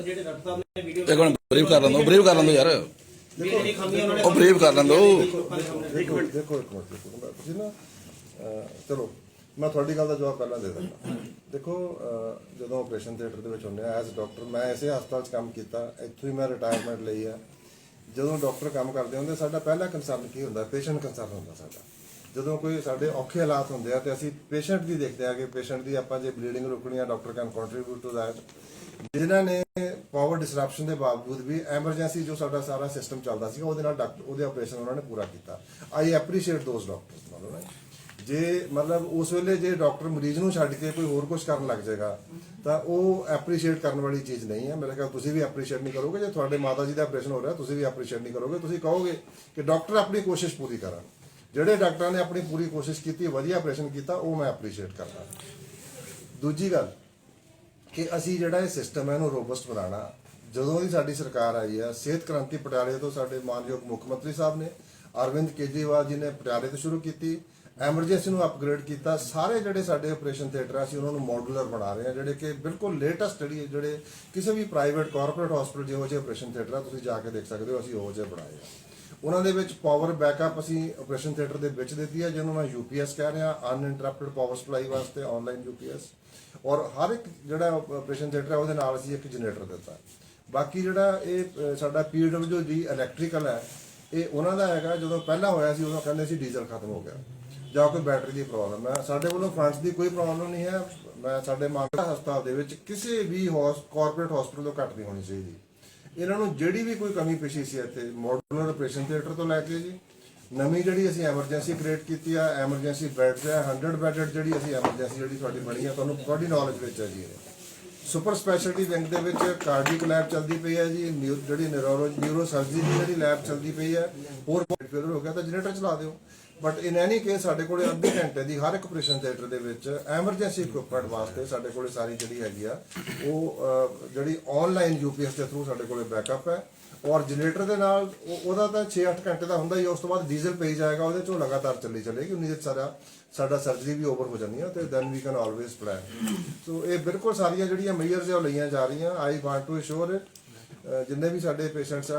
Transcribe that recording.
ਜਿਹੜੇ ਡਾਕਟਰ ਸਾਹਿਬ ਨੇ ਵੀਡੀਓ ਇੱਕ ਮਿੰਟ ਬਰੀਫ ਕਰ ਲੈਂਦੋ ਬਰੀਫ ਕਰ ਲੈਂਦੋ ਯਾਰ। ਜਿਹੜੀ ਖਾਮੀਆਂ ਉਹਨਾਂ ਨੇ ਉਹ ਬਰੀਫ ਕਰ ਲੈਂਦੋ ਇੱਕ ਮਿੰਟ ਦੇਖੋ ਇੱਕ ਮਿੰਟ ਦੇਖੋ। ਤੁਸੀਂ ਨਾ ਅਹ, ਚਲੋ ਮੈਂ ਤੁਹਾਡੀ ਗੱਲ ਦਾ ਜਵਾਬ ਪਹਿਲਾਂ ਦੇ ਦਿੰਦਾ। ਦੇਖੋ ਜਦੋਂ ਆਪਰੇਸ਼ਨ ਥੀਏਟਰ ਦੇ ਵਿੱਚ ਹੁੰਦੇ ਆ ਐਜ਼ ਡਾਕਟਰ ਮੈਂ ਇਸੇ ਹਸਪਤਾਲ 'ਚ ਕੰਮ ਕੀਤਾ ਇੱਥੋਂ ਹੀ ਮੈਂ ਰਿਟਾਇਰਮੈਂਟ ਲਈ ਆ। ਜਦੋਂ ਡਾਕਟਰ ਕੰਮ ਕਰਦੇ ਹੁੰਦੇ ਸਾਡਾ ਪਹਿਲਾ ਕੰਸਰਨ ਕੀ ਹੁੰਦਾ? ਪੇਸ਼ੈਂਟ ਕੰਸਰਨ ਹੁੰਦਾ ਸਾਡਾ। ਜਦੋਂ ਕੋਈ ਸਾਡੇ ਔਖੇ ਹਾਲਾਤ ਹੁੰਦੇ ਆ ਤੇ ਅਸੀਂ ਪੇਸ਼ੈਂਟ ਦੀ ਦੇਖਦੇ ਆ ਕਿ ਪੇਸ਼ੈਂਟ ਦੀ ਆਪਾਂ ਜੇ ਬਲੀਡਿੰਗ ਰੋਕਣੀ ਆ doctor can contribute to that ਜਿਨ੍ਹਾਂ ਨੇ ਪਾਵਰ ਡਿਸਰਪਸ਼ਨ ਦੇ ਬਾਵਜੂਦ ਵੀ ਐਮਰਜੈਂਸੀ ਜੋ ਸਾਡਾ ਸਾਰਾ ਸਿਸਟਮ ਚੱਲਦਾ ਸੀਗਾ, ਉਹਦੇ ਨਾਲ ਡਾਕਟਰ ਉਹਦੇ ਆਪਰੇਸ਼ਨ ਉਹਨਾਂ ਨੇ ਪੂਰਾ ਕੀਤਾ। ਆਈ ਐਪਰੀਸ਼ੀਏਟ ਦੋਸ ਡਾਕਟਰਸ ਮੰਨ ਨਾ ਜੇ। ਮਤਲਬ ਉਸ ਵੇਲੇ ਜੇ ਡਾਕਟਰ ਮਰੀਜ਼ ਨੂੰ ਛੱਡ ਕੇ ਕੋਈ ਹੋਰ ਕੁਝ ਕਰਨ ਲੱਗ ਜਾਏਗਾ, ਤਾਂ ਉਹ ਐਪਰੀਸ਼ੀਏਟ ਕਰਨ ਵਾਲੀ ਚੀਜ਼ ਨਹੀਂ ਹੈ। ਮੇਰੇ ਖਿਆਲ ਤੁਸੀਂ ਵੀ ਐਪਰੀਸ਼ੀਏਟ ਨਹੀਂ ਕਰੋਗੇ। ਜੇ ਤੁਹਾਡੇ ਮਾਤਾ ਜੀ ਦਾ ਆਪਰੇਸ਼ਨ ਹੋ ਰਿਹਾ, ਤੁਸੀਂ ਵੀ ਐਪਰੀਸ਼ੀਏਟ ਨਹੀਂ ਕਰੋਗੇ। ਤੁਸੀਂ ਕਹੋਗੇ ਕਿ ਡਾਕਟਰ ਆਪਣੀ ਕੋਸ਼ਿਸ਼ ਪੂਰੀ ਕਰਨ ਜਿਹੜੇ ਡਾਕਟਰਾਂ ਨੇ ਆਪਣੀ ਪੂਰੀ ਕੋਸ਼ਿਸ਼ ਕੀਤੀ, ਵਧੀਆ ਆਪਰੇਸ਼ਨ ਕੀਤਾ, ਉਹ ਮੈਂ ਐਪਰੀਸ਼ੀਏਟ ਕਰਦਾ। ਦੂਜੀ ਗੱਲ ਕਿ ਅਸੀਂ ਜਿਹੜਾ ਇਹ ਸਿਸਟਮ ਹੈ ਇਹਨੂੰ ਰੋਬਸਟ ਬਣਾਉਣਾ। ਜਦੋਂ ਦੀ ਸਾਡੀ ਸਰਕਾਰ ਆਈ ਆ ਸਿਹਤ ਕ੍ਰਾਂਤੀ ਪਟਿਆਲੇ ਤੋਂ ਸਾਡੇ ਮਾਨਯੋਗ ਮੁੱਖ ਮੰਤਰੀ ਸਾਹਿਬ ਨੇ, ਅਰਵਿੰਦ ਕੇਜਰੀਵਾਲ ਜੀ ਨੇ ਪਟਿਆਲੇ ਤੋਂ ਸ਼ੁਰੂ ਕੀਤੀ, ਐਮਰਜੈਂਸੀ ਨੂੰ ਅਪਗ੍ਰੇਡ ਕੀਤਾ, ਸਾਰੇ ਜਿਹੜੇ ਸਾਡੇ ਆਪਰੇਸ਼ਨ ਥੀਏਟਰ ਆ, ਅਸੀਂ ਉਹਨਾਂ ਨੂੰ ਮੋਡੂਲਰ ਬਣਾ ਰਹੇ ਹਾਂ, ਜਿਹੜੇ ਕਿ ਬਿਲਕੁਲ ਲੇਟੈਸਟ ਜਿਹੜੀ ਜਿਹੜੇ ਕਿਸੇ ਵੀ ਪ੍ਰਾਈਵੇਟ ਕਾਰਪੋਰੇਟ ਹਸਪੀਟਲ ਜਿਹੋ ਜਿਹੇ ਆਪਰੇਸ਼ਨ ਥੀਏਟਰ ਆ, ਤੁਸੀਂ ਜਾ ਕੇ ਦੇਖ ਸਕਦੇ ਹੋ, ਅਸੀਂ ਉਹ ਜਿਹੇ ਬਣਾਏ ਆ। ਉਹਨਾਂ ਦੇ ਵਿੱਚ ਪਾਵਰ ਬੈਕਅਪ ਅਸੀਂ ਆਪਰੇਸ਼ਨ ਥੀਏਟਰ ਦੇ ਵਿੱਚ ਦਿੱਤੀ ਹੈ ਜਿਹਨੂੰ ਮੈਂ ਯੂਪੀਐਸ ਕਹਿ ਰਿਹਾ ਅਨਇੰਟਰਪਟਡ ਪਾਵਰ ਸਪਲਾਈ ਵਾਸਤੇ ਆਨਲਾਈਨ ਯੂਪੀਐਸ ਔਰ ਹਰ ਇੱਕ ਜਿਹੜਾ ਆਪਰੇਸ਼ਨ ਥੀਏਟਰ ਹੈ ਉਹਦੇ ਨਾਲ ਅਸੀਂ ਇੱਕ ਜਨਰੇਟਰ ਦਿੱਤਾ ਬਾਕੀ ਜਿਹੜਾ ਇਹ ਅ, ਸਾਡਾ ਪੀਡਬਲਯੂ ਦੀ ਇਲੈਕਟ੍ਰੀਕਲ ਹੈ ਇਹ ਉਹਨਾਂ ਦਾ ਹੈਗਾ ਜਦੋਂ ਪਹਿਲਾਂ ਹੋਇਆ ਸੀ ਉਦੋਂ ਕਹਿੰਦੇ ਸੀ ਡੀਜ਼ਲ ਖਤਮ ਹੋ ਗਿਆ। ਜਾਂ ਕੋਈ ਬੈਟਰੀ ਦੀ ਪ੍ਰੋਬਲਮ ਹੈ। ਸਾਡੇ ਵੱਲੋਂ ਫੰਡਸ ਦੀ ਕੋਈ ਪ੍ਰੋਬਲਮ ਨਹੀਂ ਹੈ। ਮੈਂ ਸਾਡੇ ਮਾਨਸਾ ਹਸਪਤਾਲ ਦੇ ਵਿੱਚ ਕਿਸੇ ਵੀ ਕਾਰਪੋਰੇਟ ਹਸਪੀਟਲ ਤੋਂ ਘੱਟ ਨਹੀਂ ਹੋਣੀ ਚਾਹੀਦੀ। ਇਹਨਾਂ ਨੂੰ ਜਿਹੜੀ ਵੀ ਕੋਈ ਕਮੀ ਪੇਸ਼ੀ ਸੀ ਇੱਥੇ ਮਾਡੂਲਰ ਆਪਰੇਸ਼ਨ ਥੀਏਟਰ ਤੋਂ ਲੈ ਕੇ ਜੀ, ਨਵੀਂ ਜਿਹੜੀ ਅਸੀਂ ਐਮਰਜੈਂਸੀ ਕ੍ਰੀਏਟ ਕੀਤੀ ਆ ਐਮਰਜੈਂਸੀ ਬੈੱਡਸ ਹੈ 100 ਬੈੱਡਡ ਜਿਹੜੀ ਅਸੀਂ ਐਮਰਜੈਂਸੀ ਜਿਹੜੀ ਤੁਹਾਡੀ ਬਣੀ ਆ, ਤੁਹਾਨੂੰ ਤੁਹਾਡੀ ਨੌਲੇਜ ਵਿੱਚ ਹੈ ਜੀ ਇਹ। ਸੁਪਰ ਸਪੈਸ਼ਲਟੀ ਵਿੰਗ ਦੇ ਵਿੱਚ ਕਾਰਡੀਕ ਲੈਬ ਚੱਲਦੀ ਪਈ ਹੈ ਜੀ ਨਿਊ- ਜਿਹੜੀ ਨਿਊਰੋਲੋਜੀ ਨਿਊਰੋ ਸਰਜਰੀ ਦੀ ਜਿਹੜੀ ਲੈਬ ਚੱਲਦੀ ਪਈ ਹੈ ਹੋਰ ਫੇਲਰ ਹੋ ਗਿਆ ਤਾਂ ਜਨਰੇਟਰ ਚਲਾ ਦਿਓ। ਬਟ ਇਨ ਐਨੀ ਕੇਸ ਸਾਡੇ ਕੋਲੇ ਅੱਧੇ ਘੰਟੇ ਦੀ ਹਰ ਇੱਕ ਆਪਰੇਸ਼ਨ ਥੀਏਟਰ ਦੇ ਵਿੱਚ ਐਮਰਜੈਂਸੀ ਇਕਵਿਪਮੈਂਟ ਵਾਸਤੇ ਸਾਡੇ ਕੋਲੇ ਸਾਰੀ ਜਿਹੜੀ ਹੈਗੀ ਆ ਉਹ ਅਹ, ਜਿਹੜੀ ਆਨਲਾਈਨ ਯੂਪੀਐਸ ਦੇ ਥਰੂ ਸਾਡੇ ਕੋਲੇ ਬੈਕਅਪ ਹੈ। ਔਰ ਜਨਰੇਟਰ ਦੇ ਨਾਲ ਉਹਦਾ ਤਾਂ 6-8 ਘੰਟੇ ਦਾ ਹੁੰਦਾ ਹੀ ਉਸ ਤੋਂ ਬਾਅਦ ਡੀਜ਼ਲ ਪਈ ਜਾਏਗਾ ਉਹਦੇ ਚੋਂ ਲਗਾਤਾਰ ਚੱਲੀ ਚੱਲੇਗੀ ਉਨੀ ਦੇਰ ਸਾਰਾ ਸਾਡਾ ਸਰਜਰੀ ਵੀ ਓਵਰ ਹੋ ਜਾਂਦੀ ਹੈ ਤੇ then we can always plan so ਇਹ ਬਿਲਕੁਲ ਸਾਰੀਆਂ ਜਿਹੜੀਆਂ ਮੇਜਰਸ ਹੈ ਉਹ ਲਈਆਂ ਜਾ ਰਹੀਆਂ। ਆਈ ਵਾਂਟ ਟੂ ਅਸ਼ੋਰ ਜਿੰਨੇ ਵੀ ਸਾਡੇ ਪੇਸ਼ੈਂਟਸ ਆ